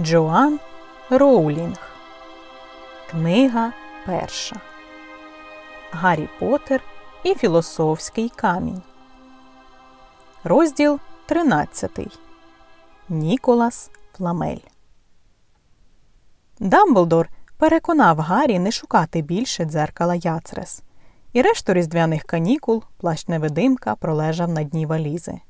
Джоан Роулінг. Книга перша. Гаррі Поттер і Філософський камінь. Розділ 13. Ніколас Фламель. Дамблдор переконав Гаррі не шукати більше дзеркала Яцрес. І решту різдвяних канікул плащ невидимка пролежав на дні валізи.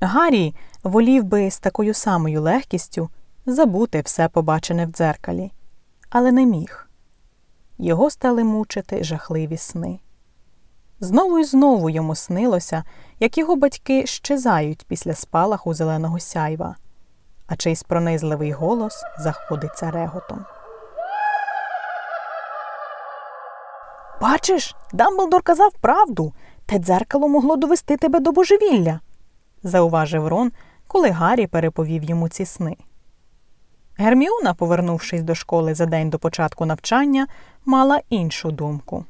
Гаррі волів би з такою самою легкістю забути все побачене в дзеркалі, але не міг. Його стали мучити жахливі сни. Знову і знову йому снилося, як його батьки щезають після спалаху зеленого сяйва, а чийсь пронизливий голос заходиться реготом. Бачиш, Дамблдор казав правду. Те дзеркало могло довести тебе до божевілля, зауважив Рон, коли Гаррі переповів йому ці сни. Герміона, повернувшись до школи за день до початку навчання, мала іншу думку.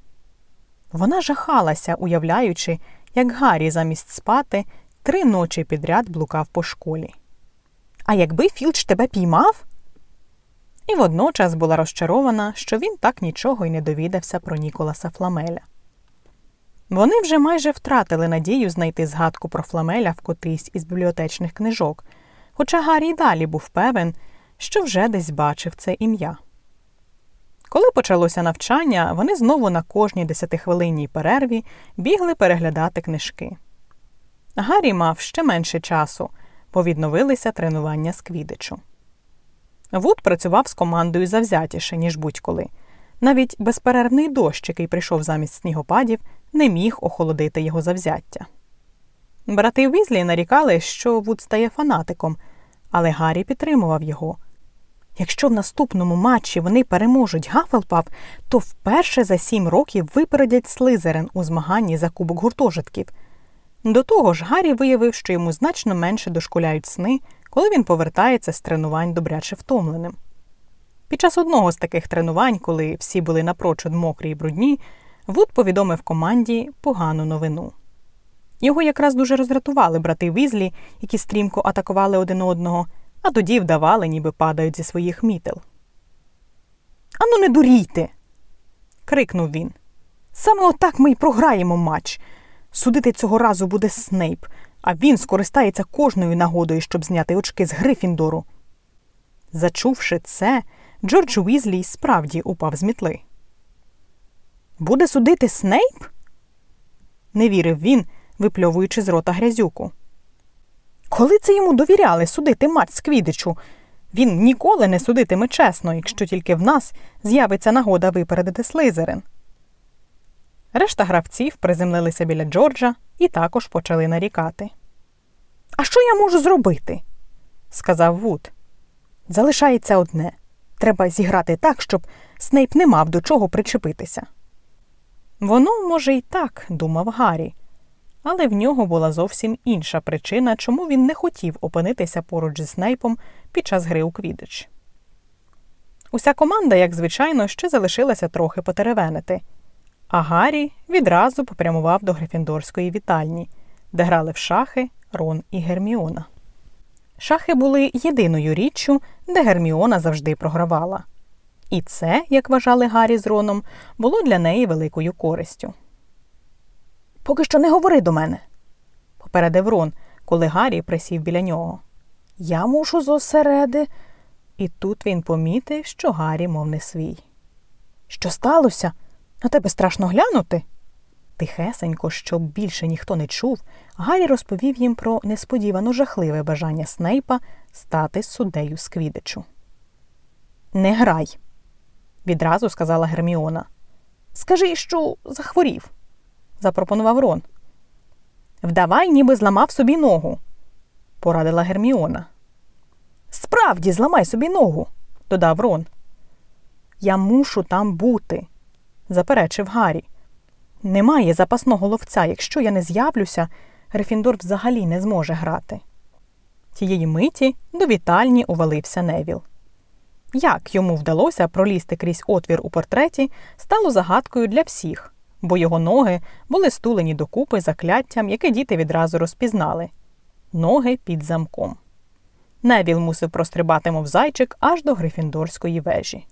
Вона жахалася, уявляючи, як Гаррі замість спати три ночі підряд блукав по школі. А якби Філч тебе піймав? І водночас була розчарована, що він так нічого й не довідався про Ніколаса Фламеля. Вони вже майже втратили надію знайти згадку про Фламеля в котрійсь із бібліотечних книжок, хоча Гаррі й далі був певен, що вже десь бачив це ім'я. Коли почалося навчання, вони знову на кожній десятихвилинній перерві бігли переглядати книжки. Гаррі мав ще менше часу, бо відновилися тренування з квідичу. Вуд працював з командою завзятіше, ніж будь-коли. Навіть безперервний дощ, який прийшов замість снігопадів, не міг охолодити його завзяття. Брати Візлі нарікали, що Вуд стає фанатиком, але Гаррі підтримував його. Якщо в наступному матчі вони переможуть Гафелпав, то вперше за сім років випередять Слизерин у змаганні за кубок гуртожитків. До того ж, Гаррі виявив, що йому значно менше дошкуляють сни, коли він повертається з тренувань добряче втомленим. Під час одного з таких тренувань, коли всі були напрочуд мокрі й брудні, Вуд повідомив команді погану новину. Його якраз дуже роздратували брати Візлі, які стрімко атакували один одного, а тоді вдавали, ніби падають зі своїх мітел. Ану, не дурійте. крикнув він. Саме отак ми й програємо матч. Судити цього разу буде Снейп, а він скористається кожною нагодою, щоб зняти очки з Грифіндору. Зачувши це, Джордж Уізлі справді упав з мітли. Буде судити Снейп? не вірив він, випльовуючи з рота грязюку. Коли це йому довіряли судити матч з Квідичу? Він ніколи не судитиме чесно, якщо тільки в нас з'явиться нагода випередити Слизерин. Решта гравців приземлилися біля Джорджа і також почали нарікати. А що я можу зробити? сказав Вуд. Залишається одне треба зіграти так, щоб Снейп не мав до чого причепитися. Воно, може, і так, думав Гаррі, але в нього була зовсім інша причина, чому він не хотів опинитися поруч зі Снейпом під час гри у Квідич. Уся команда, як звичайно, ще залишилася трохи потеревенити, а Гаррі відразу попрямував до Грифіндорської вітальні, де грали в шахи Рон і Герміона. Шахи були єдиною річчю, де Герміона завжди програвала. І це, як вважали Гаррі з Роном, було для неї великою користю. Поки що не говори до мене, попередив Рон, коли Гаррі присів біля нього. Я мушу зосереди. І тут він помітив, що Гаррі, мов не свій. Що сталося? На тебе страшно глянути? Тихесенько, щоб більше ніхто не чув, Гаррі розповів їм про несподівано жахливе бажання Снейпа стати суддею з Квідичу. Не грай, відразу сказала Герміона. Скажи, що захворів, запропонував Рон. Вдавай, ніби зламав собі ногу, порадила Герміона. Справді, зламай собі ногу, додав Рон. Я мушу там бути, заперечив Гаррі. Немає запасного ловця. Якщо я не з'явлюся, Грифіндор взагалі не зможе грати. Тієї миті до вітальні увалився Невіл. Як йому вдалося пролізти крізь отвір у портреті, стало загадкою для всіх, бо його ноги були стулені докупи закляттям, яке діти відразу розпізнали ноги під замком. Невіл мусив прострибати, мов зайчик, аж до Грифіндорської вежі.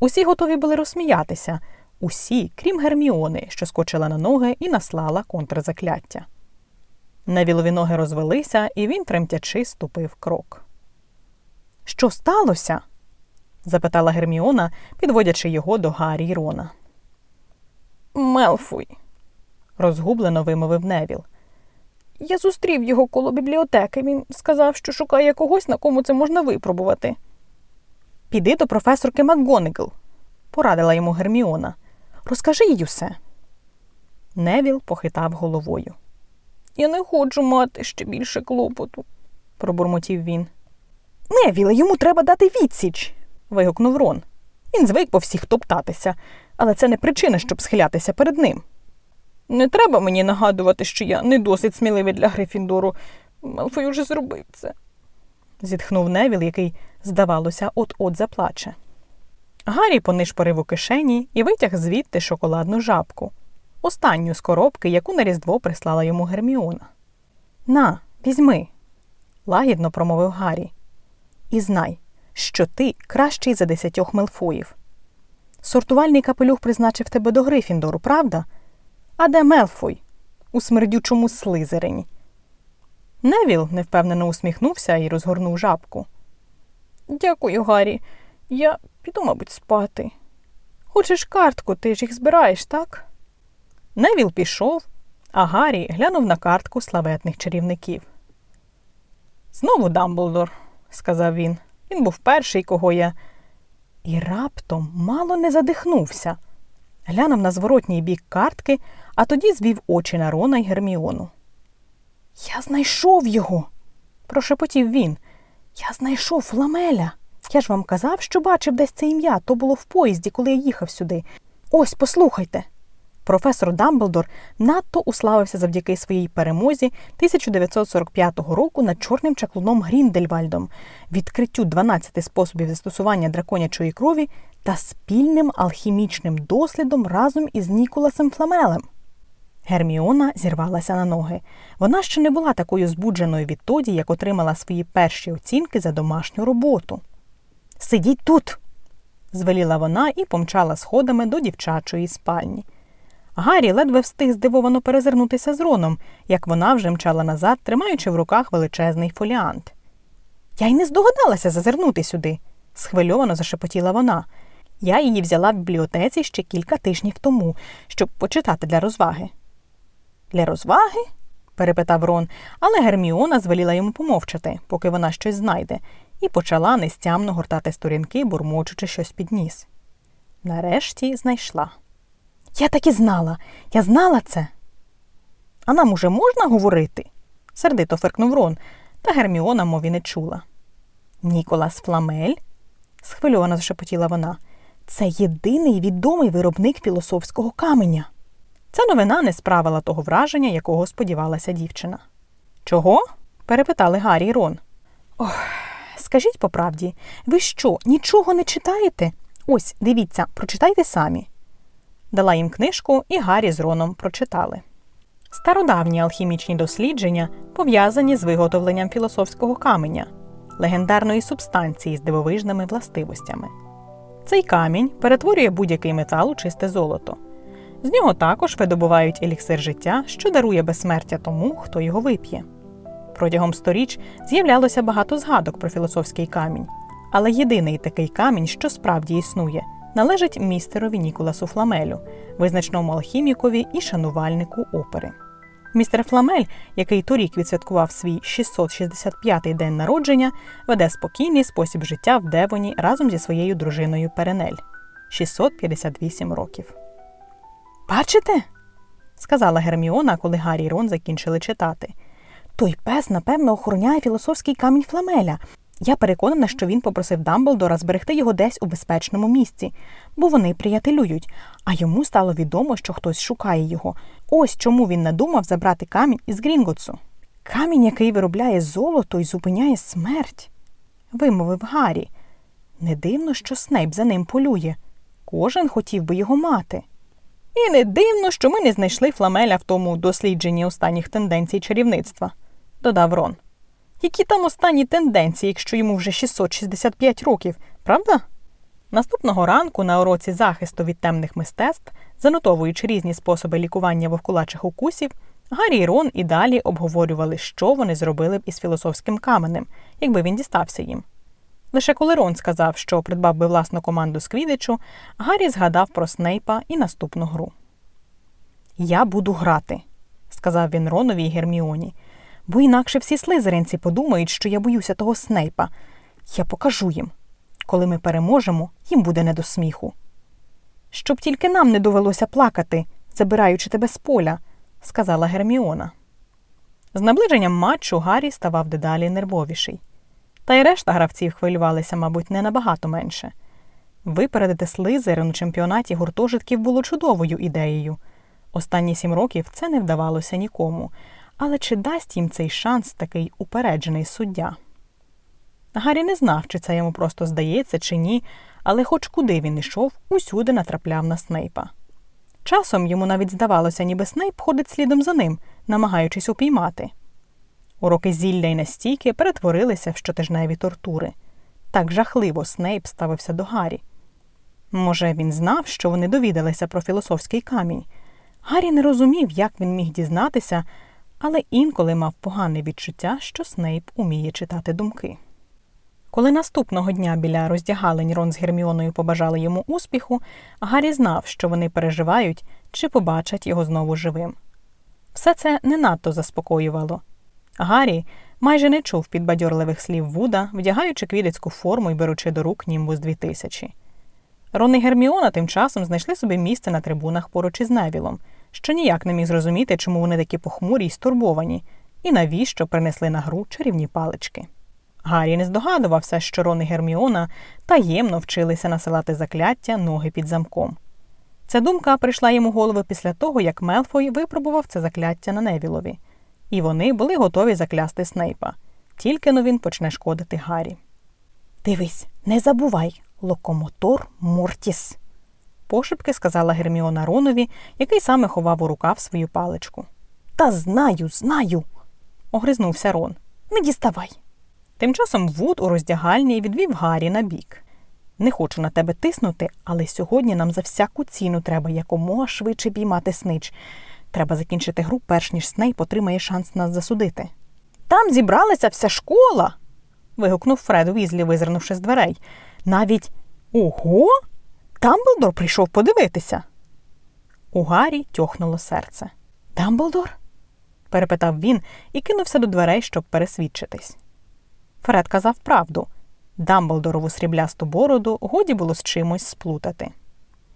Усі готові були розсміятися, усі, крім Герміони, що скочила на ноги і наслала контрзакляття. Невілові ноги розвелися, і він, тремтячи, ступив крок. Що сталося? запитала Герміона, підводячи його до Гаррі Рона. Мелфуй, розгублено вимовив Невіл. Я зустрів його коло бібліотеки. Він сказав, що шукає когось, на кому це можна випробувати. Піди до професорки МакГонегл, порадила йому Герміона. Розкажи їй усе. Невіл похитав головою. Я не хочу мати ще більше клопоту, пробурмотів він. Невіле, йому треба дати відсіч. вигукнув Рон. Він звик по всіх топтатися, але це не причина, щоб схилятися перед ним. Не треба мені нагадувати, що я не досить сміливий для Грифіндору. Малфой уже зробив це. зітхнув Невіл, який, здавалося, от-от заплаче. Гаррі понишпорив у кишені і витяг звідти шоколадну жабку, останню з коробки, яку на Різдво прислала йому Герміона. На, візьми, лагідно промовив Гаррі. І знай, що ти кращий за десятьох Мелфоїв. Сортувальний капелюх призначив тебе до Грифіндору, правда? А де Мелфой? У смердючому слизерині. Невіл невпевнено усміхнувся і розгорнув жабку. Дякую, Гаррі. Я піду, мабуть, спати. Хочеш картку, ти ж їх збираєш, так? Невіл пішов, а Гаррі глянув на картку славетних чарівників. Знову Дамблдор, сказав він. Він був перший, кого я. І раптом мало не задихнувся. Глянув на зворотній бік картки, а тоді звів очі на Рона й Герміону. Я знайшов його, прошепотів він. Я знайшов фламеля. Я ж вам казав, що бачив десь це ім'я, то було в поїзді, коли я їхав сюди. Ось, послухайте. Професор Дамблдор надто уславився завдяки своїй перемозі 1945 року над чорним чаклуном Гріндельвальдом, відкриттю 12 способів застосування драконячої крові та спільним алхімічним дослідом разом із Ніколасом Фламелем. Герміона зірвалася на ноги. Вона ще не була такою збудженою відтоді, як отримала свої перші оцінки за домашню роботу. Сидіть тут, звеліла вона і помчала сходами до дівчачої спальні. Гаррі ледве встиг здивовано перезирнутися з Роном, як вона вже мчала назад, тримаючи в руках величезний фоліант. Я й не здогадалася зазирнути сюди, схвильовано зашепотіла вона. Я її взяла в бібліотеці ще кілька тижнів тому, щоб почитати для розваги. Для розваги? перепитав Рон, але Герміона звеліла йому помовчати, поки вона щось знайде, і почала нестямно гортати сторінки, бурмочучи щось під ніс. Нарешті знайшла. Я так і знала, я знала це. А нам уже можна говорити? сердито фиркнув Рон, та Герміона мові не чула. Ніколас Фламель? схвильовано зашепотіла вона. Це єдиний відомий виробник філософського каменя. Ця новина не справила того враження, якого сподівалася дівчина. Чого? перепитали Гаррі й Рон. Ох, скажіть по правді, ви що, нічого не читаєте? Ось, дивіться, прочитайте самі. Дала їм книжку, і Гаррі з Роном прочитали. Стародавні алхімічні дослідження пов'язані з виготовленням філософського каменя, легендарної субстанції з дивовижними властивостями. Цей камінь перетворює будь-який метал у чисте золото. З нього також видобувають еліксир життя, що дарує безсмертя тому, хто його вип'є. Протягом сторіч з'являлося багато згадок про філософський камінь, але єдиний такий камінь, що справді існує, належить містерові Ніколасу Фламелю, визначному алхімікові і шанувальнику опери. Містер Фламель, який торік відсвяткував свій 665-й день народження, веде спокійний спосіб життя в Девоні разом зі своєю дружиною Перенель 658 років. Бачите? сказала Герміона, коли Гаррі й Рон закінчили читати. Той пес, напевно, охороняє філософський камінь Фламеля. Я переконана, що він попросив Дамблдора зберегти його десь у безпечному місці, бо вони приятелюють, а йому стало відомо, що хтось шукає його. Ось чому він надумав забрати камінь із Грінготсу. Камінь, який виробляє золото і зупиняє смерть, вимовив Гаррі. Не дивно, що Снейп за ним полює. Кожен хотів би його мати. І не дивно, що ми не знайшли фламеля в тому дослідженні останніх тенденцій чарівництва, додав Рон. Які там останні тенденції, якщо йому вже 665 років, правда? Наступного ранку на уроці захисту від темних мистецтв, занотовуючи різні способи лікування вовкулачих укусів, Гаррі і Рон і далі обговорювали, що вони зробили б із філософським каменем, якби він дістався їм. Лише коли Рон сказав, що придбав би власну команду з Квідичу, Гаррі згадав про Снейпа і наступну гру. Я буду грати, сказав він Ронові і Герміоні, бо інакше всі слизеринці подумають, що я боюся того Снейпа. Я покажу їм. Коли ми переможемо, їм буде не до сміху. Щоб тільки нам не довелося плакати, забираючи тебе з поля, сказала Герміона. З наближенням матчу Гаррі ставав дедалі нервовіший. Та й решта гравців хвилювалися, мабуть, не набагато менше. Випередити слизерин у чемпіонаті гуртожитків було чудовою ідеєю. Останні сім років це не вдавалося нікому. Але чи дасть їм цей шанс такий упереджений суддя? Гаррі не знав, чи це йому просто здається, чи ні, але хоч куди він йшов, усюди натрапляв на Снейпа. Часом йому навіть здавалося, ніби Снейп ходить слідом за ним, намагаючись упіймати. Уроки зілля й настійки перетворилися в щотижневі тортури. Так жахливо Снейп ставився до Гаррі. Може, він знав, що вони довідалися про філософський камінь. Гаррі не розумів, як він міг дізнатися, але інколи мав погане відчуття, що Снейп уміє читати думки. Коли наступного дня біля роздягалень Рон з Герміоною побажали йому успіху, Гаррі знав, що вони переживають чи побачать його знову живим. Все це не надто заспокоювало. Гаррі майже не чув підбадьорливих слів Вуда, вдягаючи квідицьку форму і беручи до рук Німбус 2000. Рон і Герміона тим часом знайшли собі місце на трибунах поруч із Невілом, що ніяк не міг зрозуміти, чому вони такі похмурі й стурбовані, і навіщо принесли на гру чарівні палички. Гаррі не здогадувався, що Рон і Герміона таємно вчилися насилати закляття ноги під замком. Ця думка прийшла йому в голову після того, як Мелфой випробував це закляття на Невілові, і вони були готові заклясти Снейпа, тільки но він почне шкодити Гаррі. Дивись, не забувай, локомотор Мортіс, пошепки сказала Герміона Ронові, який саме ховав у рукав свою паличку. Та знаю, знаю, огризнувся Рон. Не діставай. Тим часом Вуд у роздягальні відвів Гаррі на бік. Не хочу на тебе тиснути, але сьогодні нам за всяку ціну треба якомога швидше піймати снич. Треба закінчити гру, перш ніж Снейп отримає шанс нас засудити. Там зібралася вся школа. вигукнув Фред Візлі, визирнувши з дверей. Навіть ого? Дамблдор прийшов подивитися. У Гаррі тьохнуло серце. Дамблдор? перепитав він і кинувся до дверей, щоб пересвідчитись. Фред казав правду. Дамблдорову сріблясту бороду годі було з чимось сплутати.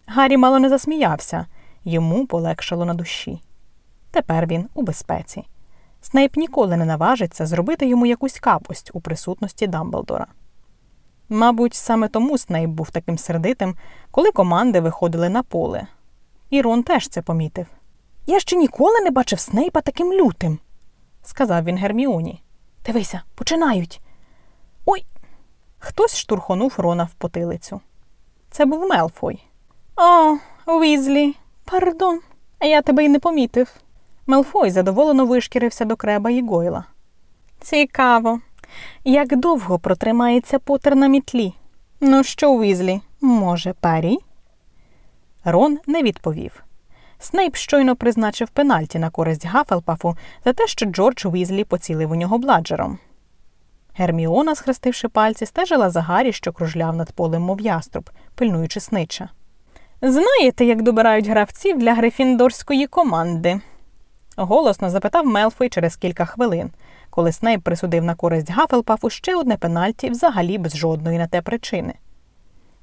Гаррі мало не засміявся, йому полегшало на душі. Тепер він у безпеці. Снейп ніколи не наважиться зробити йому якусь капость у присутності Дамблдора. Мабуть, саме тому Снейп був таким сердитим, коли команди виходили на поле. І Рон теж це помітив. Я ще ніколи не бачив Снейпа таким лютим, сказав він Герміоні. Дивися, починають. Ой. Хтось штурхонув Рона в потилицю. Це був Мелфой. О, Уізлі, пардон, я тебе й не помітив. Мелфой задоволено вишкірився до креба і Гойла. Цікаво. Як довго протримається Потер на мітлі? Ну що, Уізлі, може, парі? Рон не відповів. Снейп щойно призначив пенальті на користь Гафелпафу за те, що Джордж Уізлі поцілив у нього бладжером. Герміона, схрестивши пальці, стежила за Гаррі, що кружляв над полем, мов яструб, пильнуючи снича. Знаєте, як добирають гравців для грифіндорської команди? Голосно запитав Мелфой через кілька хвилин, коли Снейп присудив на користь Гафелпафу ще одне пенальті взагалі без жодної на те причини.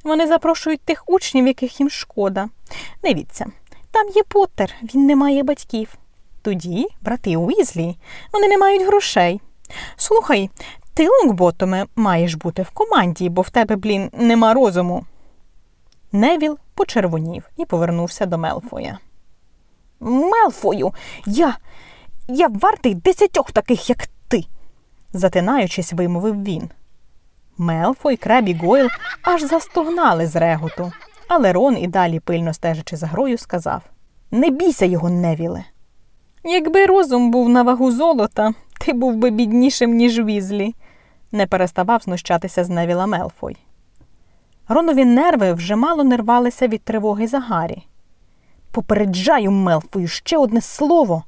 Вони запрошують тих учнів, яких їм шкода. Дивіться, там є Поттер, він не має батьків. Тоді, брати Уізлі, вони не мають грошей. Слухай, ти, Лонгботоме, маєш бути в команді, бо в тебе, блін, нема розуму. Невіл почервонів і повернувся до Мелфоя. Мелфою, я. я вартий десятьох таких, як ти, затинаючись, вимовив він. Мелфой, Креб і Гойл аж застогнали з реготу, але Рон і далі, пильно стежачи за грою, сказав Не бійся його, Невіле. Якби розум був на вагу золота, Ти був би біднішим, ніж Візлі, не переставав знущатися з Невіла Мелфой. Ронові нерви вже мало не рвалися від тривоги за Гаррі. Попереджаю Мелфою ще одне слово.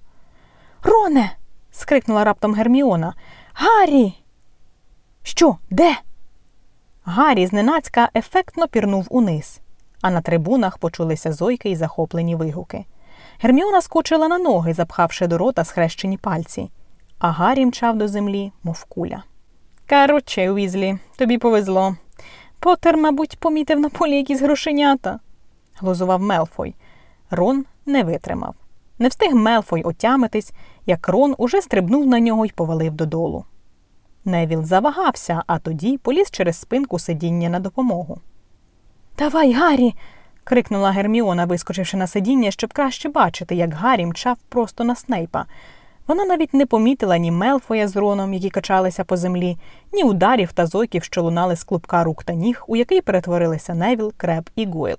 Роне. скрикнула раптом Герміона. Гаррі. Що, де? Гаррі зненацька ефектно пірнув униз, а на трибунах почулися зойки і захоплені вигуки. Герміона скочила на ноги, запхавши до рота схрещені пальці, а Гаррі мчав до землі, мов куля. Короче, Уізлі, тобі повезло. Потер, мабуть, помітив на полі якісь грошенята, глузував Мелфой. Рон не витримав. Не встиг Мелфой отямитись, як Рон уже стрибнув на нього й повалив додолу. Невіл завагався, а тоді поліз через спинку сидіння на допомогу. Давай, Гаррі. крикнула Герміона, вискочивши на сидіння, щоб краще бачити, як Гаррі мчав просто на Снейпа. Вона навіть не помітила ні Мелфоя з Роном, які качалися по землі, ні ударів та зойків, що лунали з клубка рук та ніг, у який перетворилися Невіл, Креб і Гойл.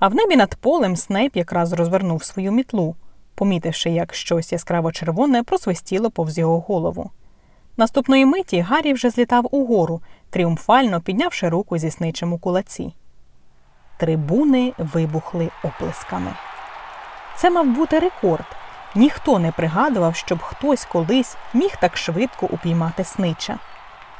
А в небі над полем Снейп якраз розвернув свою мітлу, помітивши, як щось яскраво червоне просвистіло повз його голову. Наступної миті Гаррі вже злітав угору, тріумфально піднявши руку зі сничим у кулаці. Трибуни вибухли оплесками. Це мав бути рекорд. Ніхто не пригадував, щоб хтось колись міг так швидко упіймати снича.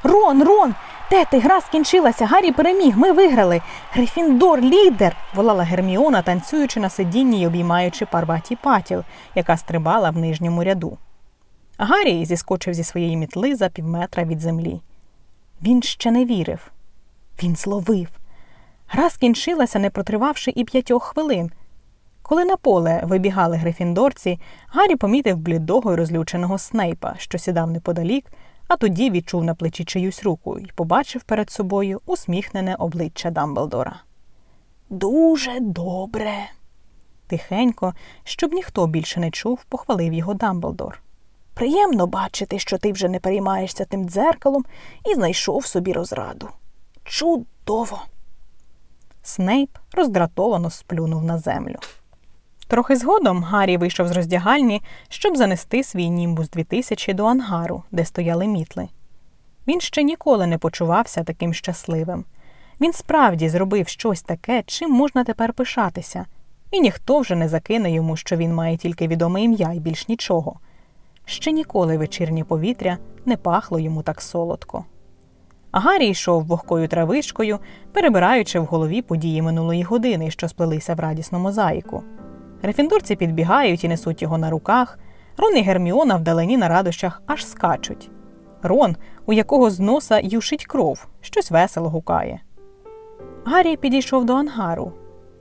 Рон, Рон, де ти? Гра скінчилася. Гаррі переміг. Ми виграли. Грифіндор, лідер. волала Герміона, танцюючи на сидінні й обіймаючи парваті патіл, яка стрибала в нижньому ряду. Гаррі зіскочив зі своєї мітли за півметра від землі. Він ще не вірив. Він зловив. Гра скінчилася, не протривавши і п'ятьох хвилин. Коли на поле вибігали грифіндорці, Гаррі помітив блідого й розлюченого снейпа, що сідав неподалік, а тоді відчув на плечі чиюсь руку і побачив перед собою усміхнене обличчя Дамблдора. Дуже добре. Тихенько, щоб ніхто більше не чув, похвалив його Дамблдор. Приємно бачити, що ти вже не переймаєшся тим дзеркалом і знайшов собі розраду. Чудово. Снейп роздратовано сплюнув на землю. Трохи згодом Гаррі вийшов з роздягальні, щоб занести свій німбус 2000 до ангару, де стояли мітли. Він ще ніколи не почувався таким щасливим. Він справді зробив щось таке, чим можна тепер пишатися, і ніхто вже не закине йому, що він має тільки відоме ім'я і більш нічого. Ще ніколи вечірнє повітря не пахло йому так солодко. Гаррі йшов вогкою травишкою, перебираючи в голові події минулої години, що сплелися в радісну мозаїку. Грифіндорці підбігають і несуть його на руках. Рон і Герміона вдалині на радощах аж скачуть. Рон, у якого з носа юшить кров, щось весело гукає. Гаррі підійшов до ангару,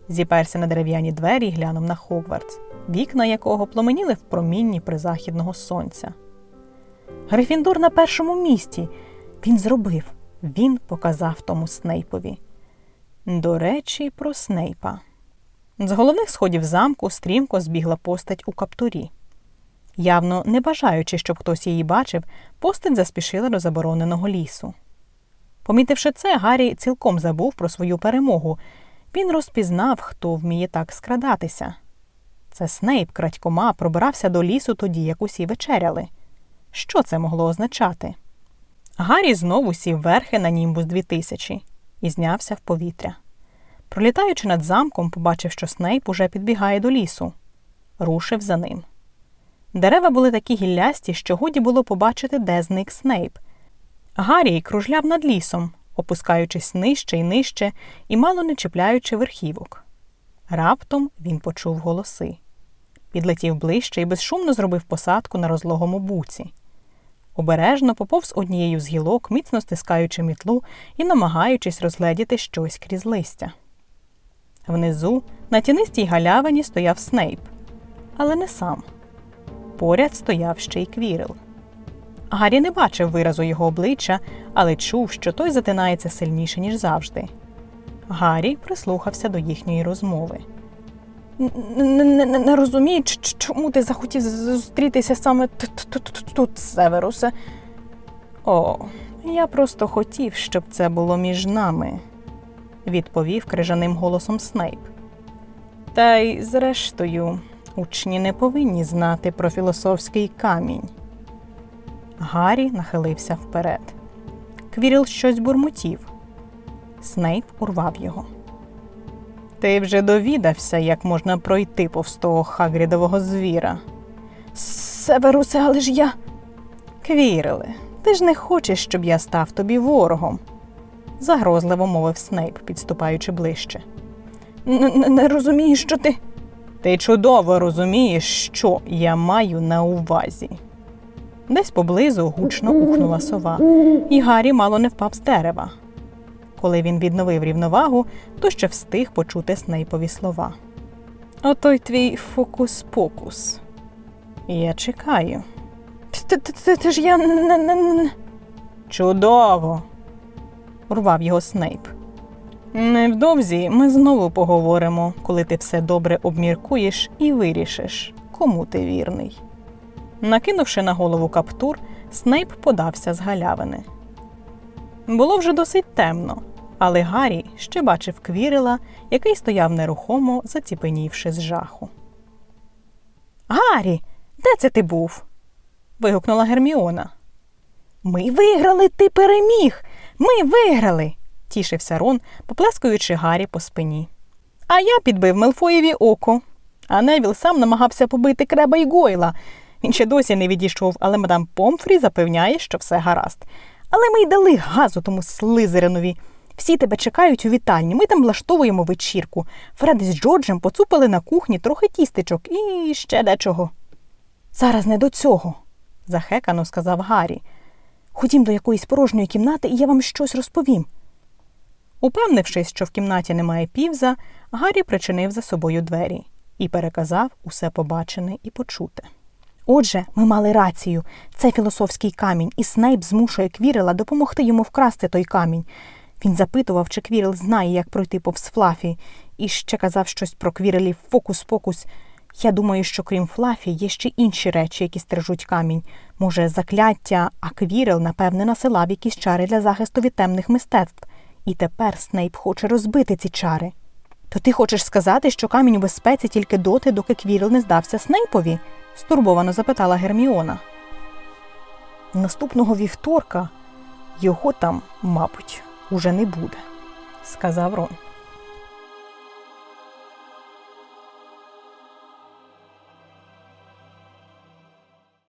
зіперся на дерев'яні двері і глянув на Хогвартс, вікна якого пломеніли в промінні призахідного сонця. Грифіндор на першому місці. Він зробив, він показав тому Снейпові. До речі, про Снейпа. З головних сходів замку стрімко збігла постать у каптурі. Явно не бажаючи, щоб хтось її бачив, постать заспішила до забороненого лісу. Помітивши це, Гаррі цілком забув про свою перемогу. Він розпізнав, хто вміє так скрадатися. Це Снейп крадькома пробирався до лісу тоді, як усі вечеряли. Що це могло означати? Гаррі знову сів верхи на німбус 2000 і знявся в повітря. Пролітаючи над замком, побачив, що Снейп уже підбігає до лісу. Рушив за ним. Дерева були такі гіллясті, що годі було побачити, де зник Снейп. Гаррій кружляв над лісом, опускаючись нижче і нижче і мало не чіпляючи верхівок. Раптом він почув голоси. Підлетів ближче і безшумно зробив посадку на розлогому буці. Обережно поповз однією з гілок, міцно стискаючи мітлу і намагаючись розгледіти щось крізь листя. Внизу, на тінистій галявині, стояв Снейп, але не сам. Поряд стояв ще й квірил. Гаррі не бачив виразу його обличчя, але чув, що той затинається сильніше, ніж завжди. Гаррі прислухався до їхньої розмови. Не, розумію, чому ти захотів зустрітися саме тут, Северусе. О, я просто хотів, щоб це було між нами, відповів крижаним голосом Снейп. Та й зрештою, учні не повинні знати про філософський камінь. Гаррі нахилився вперед. Квіріл щось бурмотів. Снейп урвав його. Ти вже довідався, як можна пройти повз того хагрідового звіра. Северусе, але ж я. Квіриле, ти ж не хочеш, щоб я став тобі ворогом, загрозливо мовив Снейп, підступаючи ближче. Не розумію, що ти. Ти чудово розумієш, що я маю на увазі. Десь поблизу гучно ухнула сова, і Гаррі мало не впав з дерева. Коли він відновив рівновагу, то ще встиг почути Снейпові слова. Отой твій фокус-покус. Я чекаю. Це ж я не... Чудово. Урвав його Снейп. Невдовзі ми знову поговоримо, коли ти все добре обміркуєш і вирішиш, кому ти вірний. Накинувши на голову каптур, Снейп подався з галявини. Було вже досить темно, але Гаррі ще бачив квірила, який стояв нерухомо, заціпенівши з жаху. Гаррі, де це ти був? вигукнула Герміона. Ми виграли, ти переміг. Ми виграли, тішився Рон, поплескуючи Гаррі по спині. А я підбив Мелфоєві око. А Невіл сам намагався побити креба й Гойла. Він ще досі не відійшов, але мадам Помфрі запевняє, що все гаразд. Але ми й дали газу тому слизеринові. Всі тебе чекають у вітальні. Ми там влаштовуємо вечірку. Фред з Джорджем поцупили на кухні трохи тістечок і ще дечого. Зараз не до цього, захекано сказав Гаррі. Ходім до якоїсь порожньої кімнати, і я вам щось розповім. Упевнившись, що в кімнаті немає півза, Гаррі причинив за собою двері і переказав усе побачене і почуте. Отже, ми мали рацію це філософський камінь, і Снейп змушує Квірела допомогти йому вкрасти той камінь. Він запитував, чи Квірел знає, як пройти повз Флафі, і ще казав щось про Квірелів фокус-покус. Я думаю, що крім Флафі, є ще інші речі, які стережуть камінь. Може, закляття, а Квірел, напевне, насилав якісь чари для захисту від темних мистецтв. І тепер Снейп хоче розбити ці чари. То ти хочеш сказати, що камінь у безпеці тільки доти, доки Квірел не здався Снейпові? стурбовано запитала Герміона. Наступного вівторка його там, мабуть, уже не буде, сказав Рон.